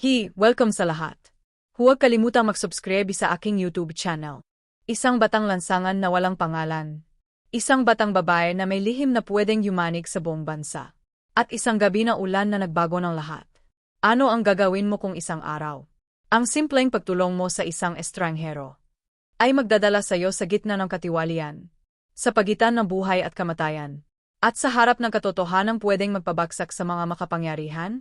Hi, welcome sa lahat. Huwag kalimutang mag-subscribe sa aking YouTube channel. Isang batang lansangan na walang pangalan. Isang batang babae na may lihim na pwedeng yumanig sa buong bansa. At isang gabi na ulan na nagbago ng lahat. Ano ang gagawin mo kung isang araw? Ang simpleng pagtulong mo sa isang estranghero ay magdadala sa iyo sa gitna ng katiwalian, sa pagitan ng buhay at kamatayan, at sa harap ng katotohanang pwedeng magpabagsak sa mga makapangyarihan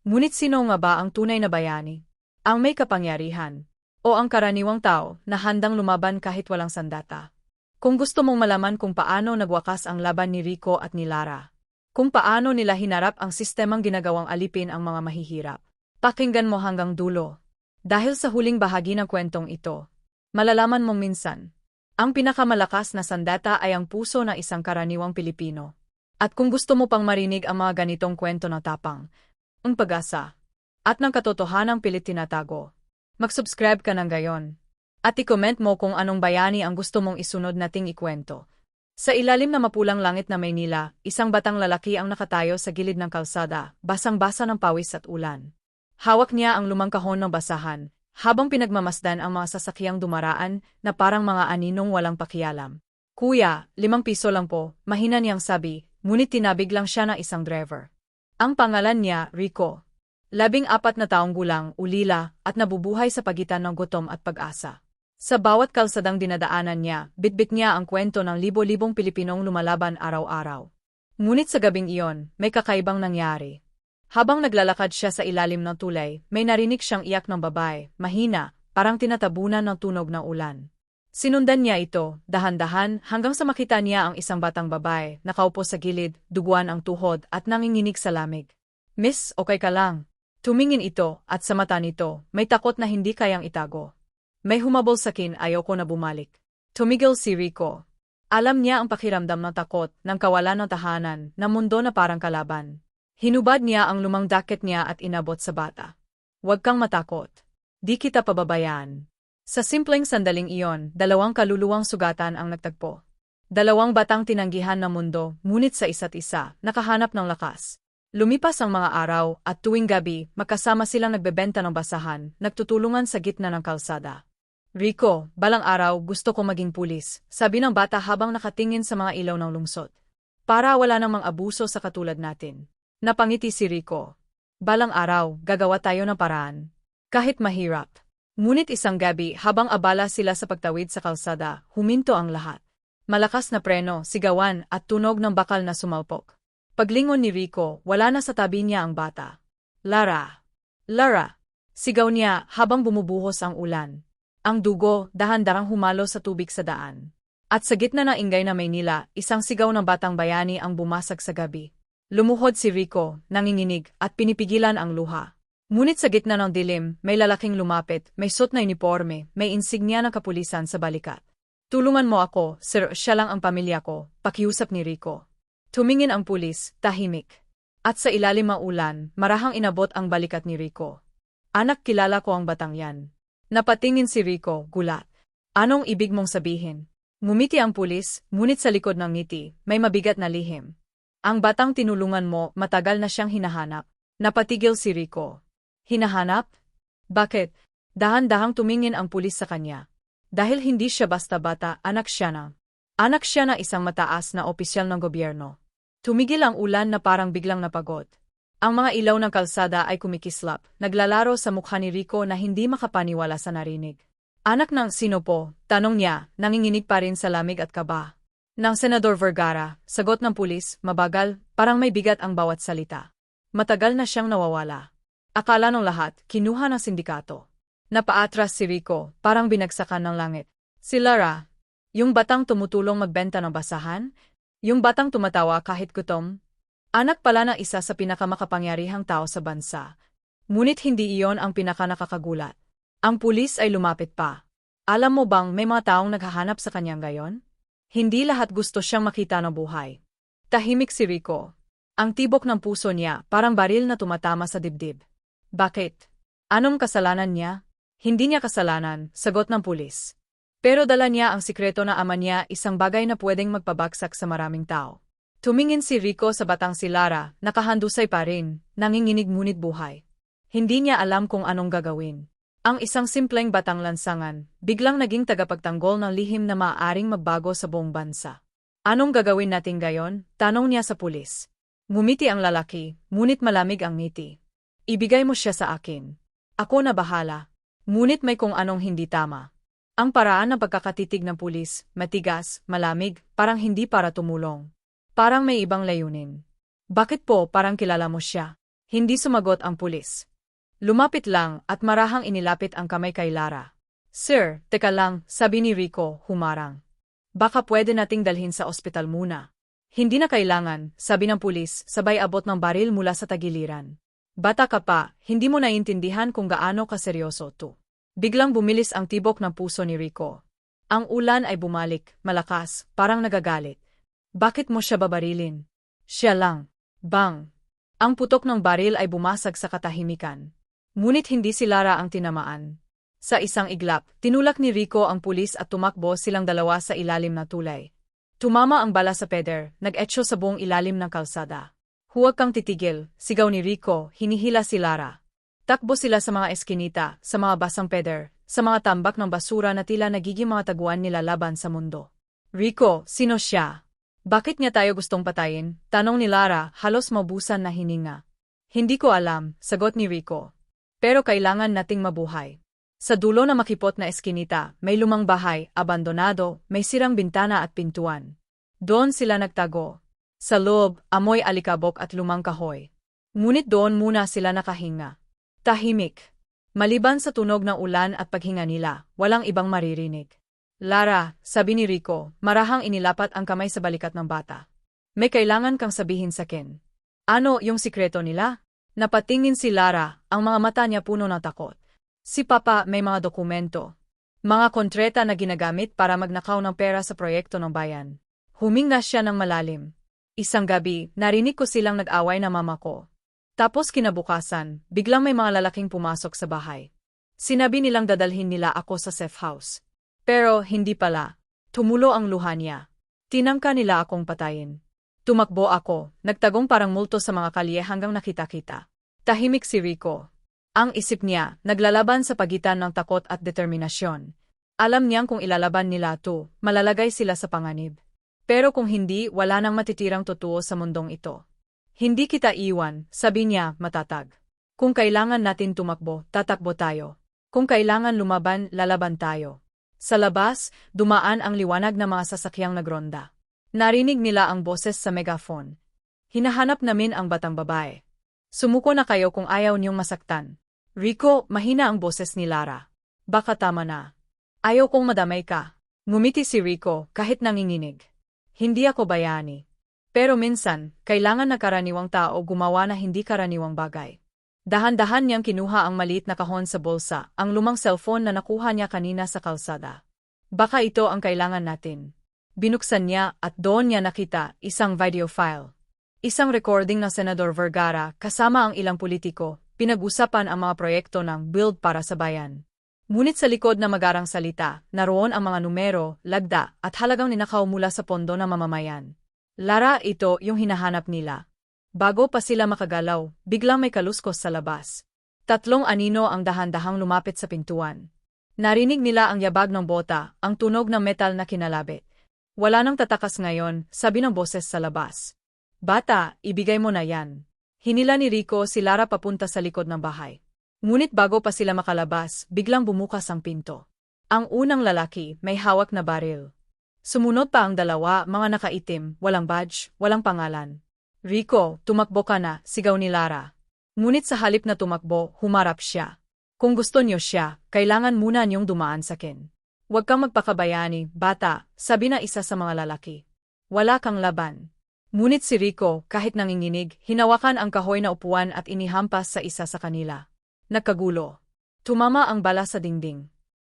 Ngunit sino nga ba ang tunay na bayani? Ang may kapangyarihan? O ang karaniwang tao na handang lumaban kahit walang sandata? Kung gusto mong malaman kung paano nagwakas ang laban ni Rico at ni Lara, kung paano nila hinarap ang sistemang ginagawang alipin ang mga mahihirap, pakinggan mo hanggang dulo. Dahil sa huling bahagi ng kwentong ito, malalaman mong minsan, ang pinakamalakas na sandata ay ang puso ng isang karaniwang Pilipino. At kung gusto mo pang marinig ang mga ganitong kwento na tapang, ang pag-asa, at ng katotohanang pilit tinatago. Mag-subscribe ka ng gayon. At i-comment mo kung anong bayani ang gusto mong isunod nating ikwento. Sa ilalim na mapulang langit na Maynila, isang batang lalaki ang nakatayo sa gilid ng kalsada, basang-basa ng pawis at ulan. Hawak niya ang lumang kahon ng basahan, habang pinagmamasdan ang mga sasakyang dumaraan na parang mga aninong walang pakialam. Kuya, limang piso lang po, mahina niyang sabi, ngunit tinabig lang siya ng isang driver. Ang pangalan niya, Rico. Labing apat na taong gulang, ulila, at nabubuhay sa pagitan ng gutom at pag-asa. Sa bawat kalsadang dinadaanan niya, bitbit niya ang kwento ng libo-libong Pilipinong lumalaban araw-araw. Ngunit sa gabing iyon, may kakaibang nangyari. Habang naglalakad siya sa ilalim ng tulay, may narinig siyang iyak ng babae, mahina, parang tinatabunan ng tunog ng ulan. Sinundan niya ito, dahan-dahan, hanggang sa makita niya ang isang batang babae, nakaupo sa gilid, duguan ang tuhod at nanginginig sa lamig. Miss, okay ka lang. Tumingin ito, at sa mata nito, may takot na hindi kayang itago. May humabol sakin ayaw ko na bumalik. Tumigil si Rico. Alam niya ang pakiramdam ng takot, ng kawalan ng tahanan, na mundo na parang kalaban. Hinubad niya ang lumang daket niya at inabot sa bata. Huwag kang matakot. Di kita pababayaan. Sa simpleng sandaling iyon, dalawang kaluluwang sugatan ang nagtagpo. Dalawang batang tinanggihan ng mundo, ngunit sa isa't isa, nakahanap ng lakas. Lumipas ang mga araw, at tuwing gabi, magkasama silang nagbebenta ng basahan, nagtutulungan sa gitna ng kalsada. Rico, balang araw gusto ko maging pulis, sabi ng bata habang nakatingin sa mga ilaw ng lungsod. Para wala namang abuso sa katulad natin. Napangiti si Rico. Balang araw, gagawa tayo ng paraan. Kahit mahirap. Ngunit isang gabi habang abala sila sa pagtawid sa kalsada, huminto ang lahat. Malakas na preno, sigawan at tunog ng bakal na sumalpok. Paglingon ni Rico, wala na sa tabi niya ang bata. Lara! Lara! Sigaw niya habang bumubuhos ang ulan. Ang dugo, dahan-darang humalo sa tubig sa daan. At sa gitna ng ingay na Maynila, isang sigaw ng batang bayani ang bumasag sa gabi. Lumuhod si Rico, nanginginig, at pinipigilan ang luha. Ngunit sa gitna ng dilim, may lalaking lumapit, may suot na uniforme, may insignia ng kapulisan sa balikat. Tulungan mo ako, sir, siya lang ang pamilya ko, pakiusap ni Rico. Tumingin ang pulis, tahimik. At sa ilalim ng ulan, marahang inabot ang balikat ni Rico. Anak kilala ko ang batang yan. Napatingin si Rico, gulat. Anong ibig mong sabihin? Ngumiti ang pulis, ngunit sa likod ng ngiti, may mabigat na lihim. Ang batang tinulungan mo, matagal na siyang hinahanap. Napatigil si Rico. Hinahanap? Bakit? Dahan-dahang tumingin ang pulis sa kanya. Dahil hindi siya basta bata, anak siya na. Anak siya na isang mataas na opisyal ng gobyerno. Tumigil ang ulan na parang biglang napagod. Ang mga ilaw ng kalsada ay kumikislap, naglalaro sa mukha ni Rico na hindi makapaniwala sa narinig. Anak ng sino po, tanong niya, nanginginig pa rin sa lamig at kaba. Nang Senador Vergara, sagot ng pulis, mabagal, parang may bigat ang bawat salita. Matagal na siyang nawawala. Akala ng lahat, kinuha ng sindikato. Napaatras si Rico, parang binagsakan ng langit. Si Lara, yung batang tumutulong magbenta ng basahan, yung batang tumatawa kahit gutom, anak pala ng isa sa pinakamakapangyarihang tao sa bansa. Ngunit hindi iyon ang pinakanakakagulat. Ang pulis ay lumapit pa. Alam mo bang may mga taong naghahanap sa kanyang gayon? Hindi lahat gusto siyang makita ng buhay. Tahimik si Rico. Ang tibok ng puso niya parang baril na tumatama sa dibdib. Bakit? Anong kasalanan niya? Hindi niya kasalanan, sagot ng pulis. Pero dala niya ang sikreto na ama niya isang bagay na pwedeng magpabagsak sa maraming tao. Tumingin si Rico sa batang si Lara, nakahandusay pa rin, nanginginig ngunit buhay. Hindi niya alam kung anong gagawin. Ang isang simpleng batang lansangan, biglang naging tagapagtanggol ng lihim na maaaring magbago sa buong bansa. Anong gagawin natin gayon? Tanong niya sa pulis. Ngumiti ang lalaki, ngunit malamig ang ngiti. Ibigay mo siya sa akin. Ako na bahala. Ngunit may kung anong hindi tama. Ang paraan ng pagkakatitig ng pulis, matigas, malamig, parang hindi para tumulong. Parang may ibang layunin. Bakit po parang kilala mo siya? Hindi sumagot ang pulis. Lumapit lang at marahang inilapit ang kamay kay Lara. Sir, teka lang, sabi ni Rico, humarang. Baka pwede nating dalhin sa ospital muna. Hindi na kailangan, sabi ng pulis, sabay abot ng baril mula sa tagiliran. Bata ka pa, hindi mo naiintindihan kung gaano kaseryoso to. Biglang bumilis ang tibok ng puso ni Rico. Ang ulan ay bumalik, malakas, parang nagagalit. Bakit mo siya babarilin? Siya lang. Bang! Ang putok ng baril ay bumasag sa katahimikan. Ngunit hindi si Lara ang tinamaan. Sa isang iglap, tinulak ni Rico ang pulis at tumakbo silang dalawa sa ilalim na tulay. Tumama ang bala sa peder, nag-etso sa buong ilalim ng kalsada. Huwag kang titigil, sigaw ni Rico, hinihila si Lara. Takbo sila sa mga eskinita, sa mga basang peder, sa mga tambak ng basura na tila nagiging mga taguan nila laban sa mundo. Rico, sino siya? Bakit niya tayo gustong patayin? Tanong ni Lara, halos mabusan na hininga. Hindi ko alam, sagot ni Rico. Pero kailangan nating mabuhay. Sa dulo na makipot na eskinita, may lumang bahay, abandonado, may sirang bintana at pintuan. Doon sila nagtago. Sa loob, amoy alikabok at lumang kahoy. Ngunit doon muna sila nakahinga. Tahimik. Maliban sa tunog ng ulan at paghinga nila, walang ibang maririnig. Lara, sabi ni Rico, marahang inilapat ang kamay sa balikat ng bata. May kailangan kang sabihin sa Ken. Ano yung sikreto nila? Napatingin si Lara, ang mga mata niya puno ng takot. Si Papa may mga dokumento. Mga kontreta na ginagamit para magnakaw ng pera sa proyekto ng bayan. Huminga siya ng malalim. Isang gabi, narinig ko silang nag-away na mama ko. Tapos kinabukasan, biglang may mga lalaking pumasok sa bahay. Sinabi nilang dadalhin nila ako sa safe house. Pero hindi pala. Tumulo ang luha niya. Tinangka nila akong patayin. Tumakbo ako, nagtagong parang multo sa mga kalye hanggang nakita-kita. Tahimik si Rico. Ang isip niya, naglalaban sa pagitan ng takot at determinasyon. Alam niyang kung ilalaban nila to, malalagay sila sa panganib. Pero kung hindi, wala nang matitirang totoo sa mundong ito. Hindi kita iwan, sabi niya, matatag. Kung kailangan natin tumakbo, tatakbo tayo. Kung kailangan lumaban, lalaban tayo. Sa labas, dumaan ang liwanag ng mga sasakyang nagronda. Narinig nila ang boses sa megaphone. Hinahanap namin ang batang babae. Sumuko na kayo kung ayaw niyong masaktan. Rico, mahina ang boses ni Lara. Baka tama na. Ayaw kong madamay ka. Ngumiti si Rico kahit nanginginig. Hindi ako bayani. Pero minsan, kailangan na karaniwang tao gumawa na hindi karaniwang bagay. Dahan-dahan niyang kinuha ang maliit na kahon sa bulsa, ang lumang cellphone na nakuha niya kanina sa kalsada. Baka ito ang kailangan natin. Binuksan niya at doon niya nakita isang video file. Isang recording ng Senador Vergara kasama ang ilang politiko, pinag-usapan ang mga proyekto ng Build para sa Bayan. Ngunit sa likod na magarang salita, naroon ang mga numero, lagda, at halagang ninakaw mula sa pondo ng mamamayan. Lara ito yung hinahanap nila. Bago pa sila makagalaw, biglang may kaluskos sa labas. Tatlong anino ang dahan-dahang lumapit sa pintuan. Narinig nila ang yabag ng bota, ang tunog ng metal na kinalabit. Wala nang tatakas ngayon, sabi ng boses sa labas. Bata, ibigay mo na yan. Hinila ni Rico si Lara papunta sa likod ng bahay. Ngunit bago pa sila makalabas, biglang bumukas ang pinto. Ang unang lalaki, may hawak na baril. Sumunod pa ang dalawa, mga nakaitim, walang badge, walang pangalan. Rico, tumakbo ka na, sigaw ni Lara. Ngunit sa halip na tumakbo, humarap siya. Kung gusto niyo siya, kailangan muna niyong dumaan sa kin. Huwag kang magpakabayani, bata, sabi na isa sa mga lalaki. Wala kang laban. Ngunit si Rico, kahit nanginginig, hinawakan ang kahoy na upuan at inihampas sa isa sa kanila. Nagkagulo. Tumama ang bala sa dingding.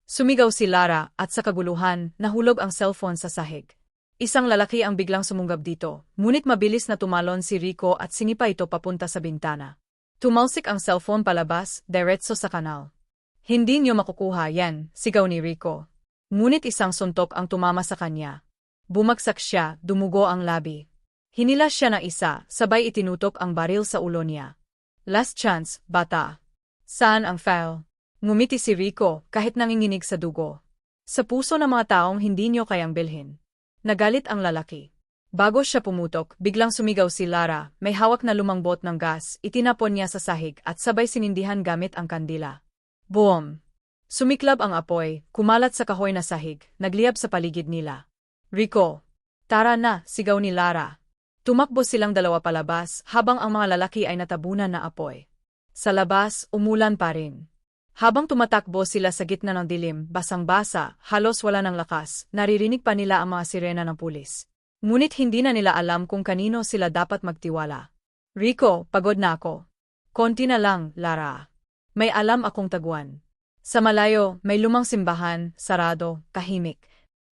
Sumigaw si Lara at sa kaguluhan, nahulog ang cellphone sa sahig. Isang lalaki ang biglang sumunggab dito, ngunit mabilis na tumalon si Rico at sinipa ito papunta sa bintana. Tumalsik ang cellphone palabas, diretso sa kanal. Hindi niyo makukuha yan, sigaw ni Rico. Ngunit isang suntok ang tumama sa kanya. Bumagsak siya, dumugo ang labi. Hinilas siya ng isa, sabay itinutok ang baril sa ulo niya. Last chance, bata. Saan ang file? Ngumiti si Rico kahit nanginginig sa dugo. Sa puso ng mga taong hindi niyo kayang bilhin. Nagalit ang lalaki. Bago siya pumutok, biglang sumigaw si Lara, may hawak na lumang bot ng gas, itinapon niya sa sahig at sabay sinindihan gamit ang kandila. Boom! Sumiklab ang apoy, kumalat sa kahoy na sahig, nagliyab sa paligid nila. Rico! Tara na, sigaw ni Lara. Tumakbo silang dalawa palabas habang ang mga lalaki ay natabunan na apoy. Sa labas, umulan pa rin. Habang tumatakbo sila sa gitna ng dilim, basang-basa, halos wala ng lakas, naririnig pa nila ang mga sirena ng pulis. Ngunit hindi na nila alam kung kanino sila dapat magtiwala. Rico, pagod na ako. Konti na lang, Lara. May alam akong taguan. Sa malayo, may lumang simbahan, sarado, kahimik.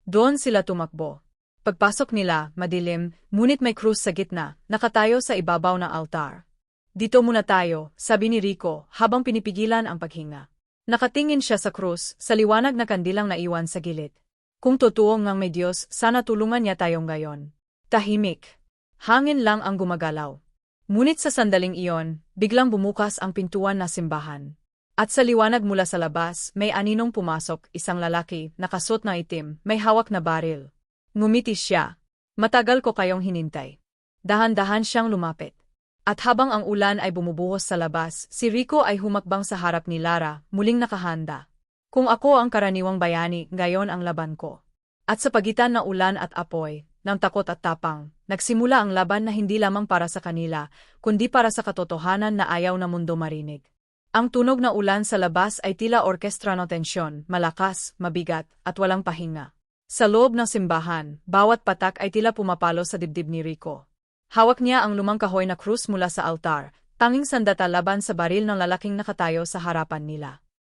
Doon sila tumakbo. Pagpasok nila, madilim, ngunit may krus sa gitna, nakatayo sa ibabaw ng altar. Dito muna tayo, sabi ni Rico, habang pinipigilan ang paghinga. Nakatingin siya sa krus, sa liwanag na kandilang naiwan sa gilid. Kung totoo ngang may Diyos, sana tulungan niya tayong gayon. Tahimik. Hangin lang ang gumagalaw. Ngunit sa sandaling iyon, biglang bumukas ang pintuan na simbahan. At sa liwanag mula sa labas, may aninong pumasok, isang lalaki, nakasot na itim, may hawak na baril. Ngumiti siya. Matagal ko kayong hinintay. Dahan-dahan siyang lumapit. At habang ang ulan ay bumubuhos sa labas, si Rico ay humakbang sa harap ni Lara, muling nakahanda. Kung ako ang karaniwang bayani, gayon ang laban ko. At sa pagitan ng ulan at apoy, ng takot at tapang, nagsimula ang laban na hindi lamang para sa kanila, kundi para sa katotohanan na ayaw na mundo marinig. Ang tunog na ulan sa labas ay tila orkestra ng tensyon, malakas, mabigat, at walang pahinga. Sa loob ng simbahan, bawat patak ay tila pumapalo sa dibdib ni Rico. Hawak niya ang lumang kahoy na krus mula sa altar, tanging sandata laban sa baril ng lalaking nakatayo sa harapan nila.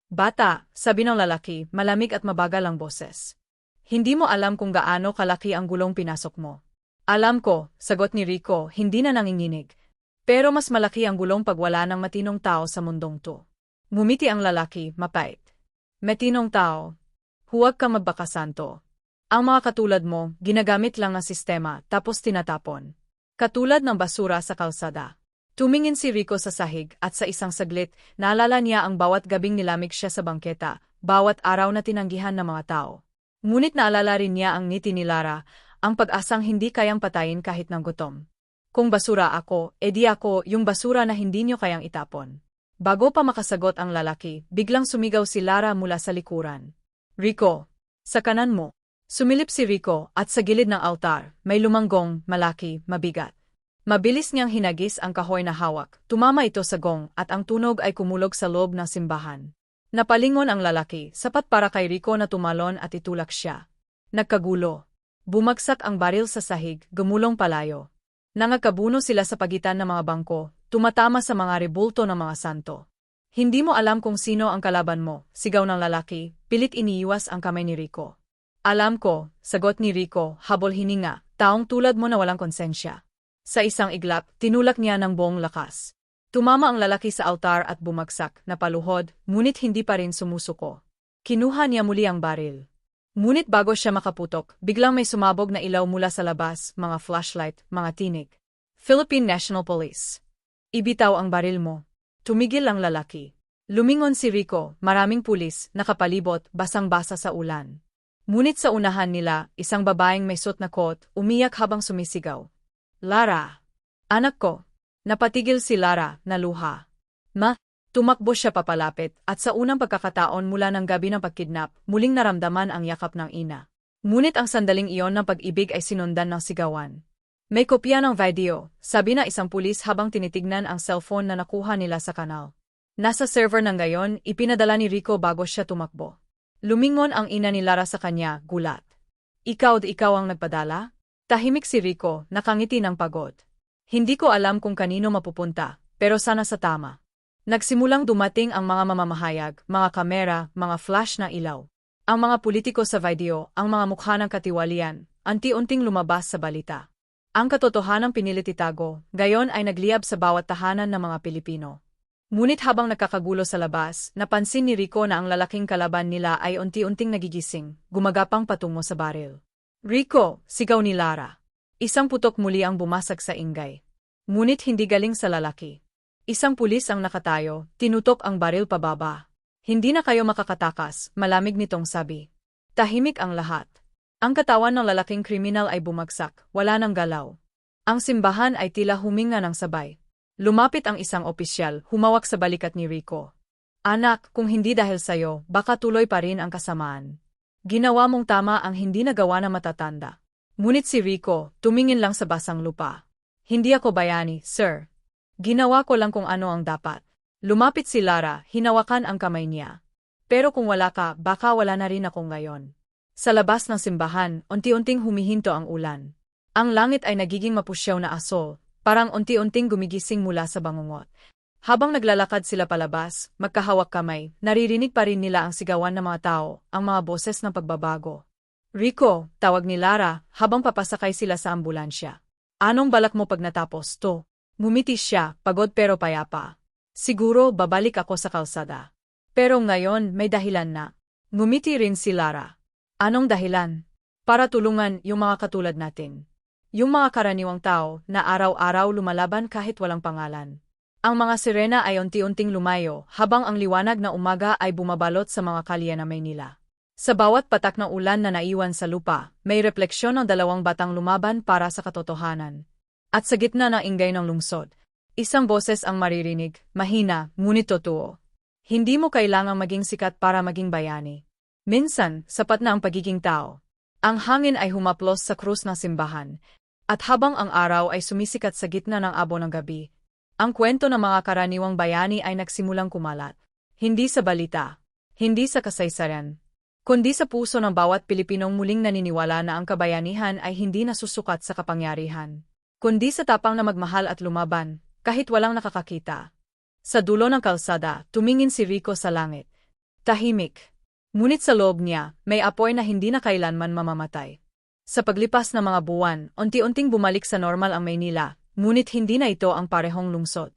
Bata, sabi ng lalaki, malamig at mabagal ang boses. Hindi mo alam kung gaano kalaki ang gulong pinasok mo. Alam ko, sagot ni Rico, hindi na nanginginig. Pero mas malaki ang gulong pag wala ng matinong tao sa mundong to. Ngumiti ang lalaki, mapait. Matinong tao. Huwag ka magbakasanto. Ang mga katulad mo, ginagamit lang ng sistema tapos tinatapon. Katulad ng basura sa kalsada. Tumingin si Rico sa sahig at sa isang saglit, naalala niya ang bawat gabing nilamig siya sa bangketa, bawat araw na tinanggihan ng mga tao. Ngunit naalala rin niya ang ngiti ni Lara, ang pag-asang hindi kayang patayin kahit ng gutom. Kung basura ako, edi ako yung basura na hindi niyo kayang itapon. Bago pa makasagot ang lalaki, biglang sumigaw si Lara mula sa likuran. Rico, sa kanan mo. Sumilip si Rico at sa gilid ng altar, may lumanggong, malaki, mabigat. Mabilis niyang hinagis ang kahoy na hawak, tumama ito sa gong at ang tunog ay kumulog sa loob ng simbahan. Napalingon ang lalaki, sapat para kay Rico na tumalon at itulak siya. Nagkagulo. Bumagsak ang baril sa sahig, gumulong palayo. Nangakabuno sila sa pagitan ng mga bangko, tumatama sa mga rebulto ng mga santo. Hindi mo alam kung sino ang kalaban mo, sigaw ng lalaki, pilit iniiwas ang kamay ni Rico. Alam ko, sagot ni Rico, habol hininga, taong tulad mo na walang konsensya. Sa isang iglap, tinulak niya ng buong lakas. Tumama ang lalaki sa altar at bumagsak, napaluhod, ngunit hindi pa rin sumusuko. Kinuha niya muli ang baril. Ngunit bago siya makaputok, biglang may sumabog na ilaw mula sa labas, mga flashlight, mga tinig. Philippine National Police. Ibitaw ang baril mo. Tumigil ang lalaki. Lumingon si Rico, maraming pulis, nakapalibot, basang-basa sa ulan. Ngunit sa unahan nila, isang babaeng may suot na coat, umiyak habang sumisigaw. Lara! Anak ko! Napatigil si Lara, naluha. Ma, tumakbo siya papalapit at sa unang pagkakataon mula ng gabi ng pagkidnap, muling naramdaman ang yakap ng ina. Ngunit ang sandaling iyon ng pag-ibig ay sinundan ng sigawan. May kopya ng video, sabi na isang pulis habang tinitignan ang cellphone na nakuha nila sa kanal. Nasa server ng gayon, ipinadala ni Rico bago siya tumakbo. Lumingon ang ina ni Lara sa kanya, gulat. Ikaw di ikaw ang nagpadala? Tahimik si Rico, nakangiti ng pagod. Hindi ko alam kung kanino mapupunta, pero sana sa tama. Nagsimulang dumating ang mga mamamahayag, mga kamera, mga flash na ilaw. Ang mga politiko sa video, ang mga mukha ng katiwalian, anti-unting lumabas sa balita. Ang katotohanang pinilit itago, gayon ay nagliyab sa bawat tahanan ng mga Pilipino. Ngunit habang nakakagulo sa labas, napansin ni Rico na ang lalaking kalaban nila ay unti-unting nagigising, gumagapang patungo sa baril. Rico, sigaw ni Lara. Isang putok muli ang bumasag sa ingay. Ngunit hindi galing sa lalaki. Isang pulis ang nakatayo, tinutok ang baril pababa. Hindi na kayo makakatakas, malamig nitong sabi. Tahimik ang lahat. Ang katawan ng lalaking kriminal ay bumagsak, wala nang galaw. Ang simbahan ay tila huminga ng sabay. Lumapit ang isang opisyal, humawak sa balikat ni Rico. Anak, kung hindi dahil sayo, baka tuloy pa rin ang kasamaan. Ginawa mong tama ang hindi nagawa na matatanda. Ngunit si Rico, tumingin lang sa basang lupa. Hindi ako bayani, sir. Ginawa ko lang kung ano ang dapat. Lumapit si Lara, hinawakan ang kamay niya. Pero kung wala ka, baka wala na rin ako ngayon. Sa labas ng simbahan, unti-unting humihinto ang ulan. Ang langit ay nagiging mapusyaw na asol, parang unti-unting gumigising mula sa bangungot. Habang naglalakad sila palabas, magkahawak kamay, naririnig pa rin nila ang sigawan ng mga tao, ang mga boses ng pagbabago. Rico, tawag ni Lara, habang papasakay sila sa ambulansya. Anong balak mo pag natapos to? Ngumiti siya, pagod pero payapa. Siguro babalik ako sa kalsada. Pero ngayon may dahilan na. Ngumiti rin si Lara. Anong dahilan? Para tulungan yung mga katulad natin. Yung mga karaniwang tao na araw-araw lumalaban kahit walang pangalan. Ang mga sirena ay unti-unting lumayo habang ang liwanag na umaga ay bumabalot sa mga kalye na Maynila. Sa bawat patak ng ulan na naiwan sa lupa, may refleksyon ng dalawang batang lumaban para sa katotohanan. At sa gitna ng ingay ng lungsod, isang boses ang maririnig, mahina, ngunit totoo. Hindi mo kailangang maging sikat para maging bayani. Minsan, sapat na ang pagiging tao. Ang hangin ay humaplos sa krus ng simbahan, at habang ang araw ay sumisikat sa gitna ng abo ng gabi, ang kwento ng mga karaniwang bayani ay nagsimulang kumalat. Hindi sa balita, hindi sa kasaysayan, kundi sa puso ng bawat Pilipinong muling naniniwala na ang kabayanihan ay hindi nasusukat sa kapangyarihan kundi sa tapang na magmahal at lumaban, kahit walang nakakakita. Sa dulo ng kalsada, tumingin si Rico sa langit. Tahimik. Ngunit sa loob niya, may apoy na hindi na kailanman mamamatay. Sa paglipas ng mga buwan, unti-unting bumalik sa normal ang Maynila, ngunit hindi na ito ang parehong lungsod.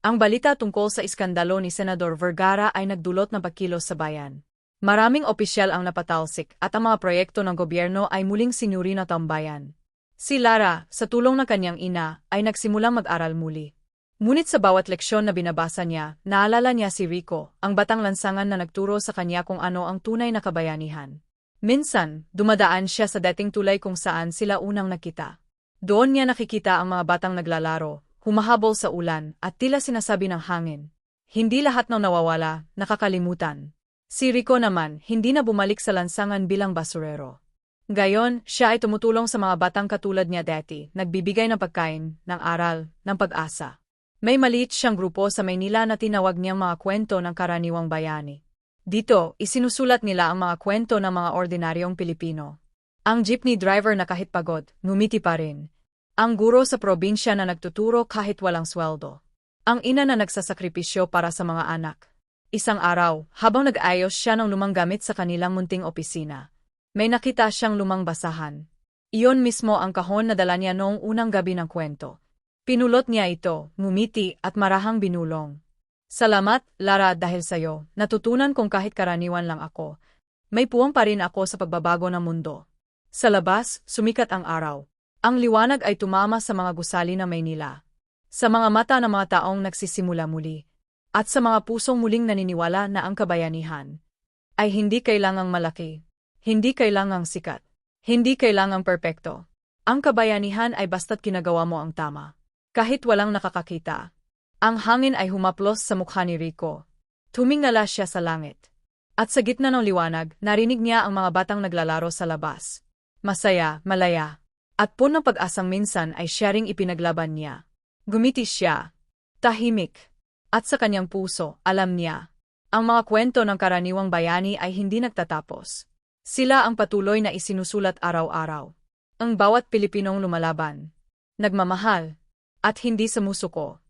Ang balita tungkol sa iskandalo ni Senador Vergara ay nagdulot ng pagkilos sa bayan. Maraming opisyal ang napatalsik at ang mga proyekto ng gobyerno ay muling sinuri na tambayan. Si Lara, sa tulong ng kanyang ina, ay nagsimulang mag-aral muli. Ngunit sa bawat leksyon na binabasa niya, naalala niya si Rico, ang batang lansangan na nagturo sa kanya kung ano ang tunay na kabayanihan. Minsan, dumadaan siya sa dating tulay kung saan sila unang nakita. Doon niya nakikita ang mga batang naglalaro, humahabol sa ulan, at tila sinasabi ng hangin. Hindi lahat ng nawawala, nakakalimutan. Si Rico naman, hindi na bumalik sa lansangan bilang basurero. Gayon, siya ay tumutulong sa mga batang katulad niya dati, nagbibigay ng pagkain, ng aral, ng pag-asa. May maliit siyang grupo sa Maynila na tinawag niyang mga kwento ng karaniwang bayani. Dito, isinusulat nila ang mga kwento ng mga ordinaryong Pilipino. Ang jeepney driver na kahit pagod, ngumiti pa rin. Ang guro sa probinsya na nagtuturo kahit walang sweldo. Ang ina na nagsasakripisyo para sa mga anak. Isang araw, habang nag-ayos siya ng lumang gamit sa kanilang munting opisina, may nakita siyang lumang basahan. Iyon mismo ang kahon na dala niya noong unang gabi ng kwento. Pinulot niya ito, ngumiti at marahang binulong. Salamat, Lara, dahil sayo, natutunan kong kahit karaniwan lang ako. May puwang pa rin ako sa pagbabago ng mundo. Sa labas, sumikat ang araw. Ang liwanag ay tumama sa mga gusali ng Maynila. Sa mga mata ng mga taong nagsisimula muli. At sa mga pusong muling naniniwala na ang kabayanihan ay hindi kailangang malaki hindi kailangang sikat. Hindi kailangang perpekto. Ang kabayanihan ay basta't kinagawa mo ang tama. Kahit walang nakakakita. Ang hangin ay humaplos sa mukha ni Rico. Tumingala siya sa langit. At sa gitna ng liwanag, narinig niya ang mga batang naglalaro sa labas. Masaya, malaya. At punong pag-asang minsan ay siya ring ipinaglaban niya. Gumiti siya. Tahimik. At sa kanyang puso, alam niya. Ang mga kwento ng karaniwang bayani ay hindi nagtatapos. Sila ang patuloy na isinusulat araw-araw. Ang bawat Pilipinong lumalaban, nagmamahal, at hindi sumusuko.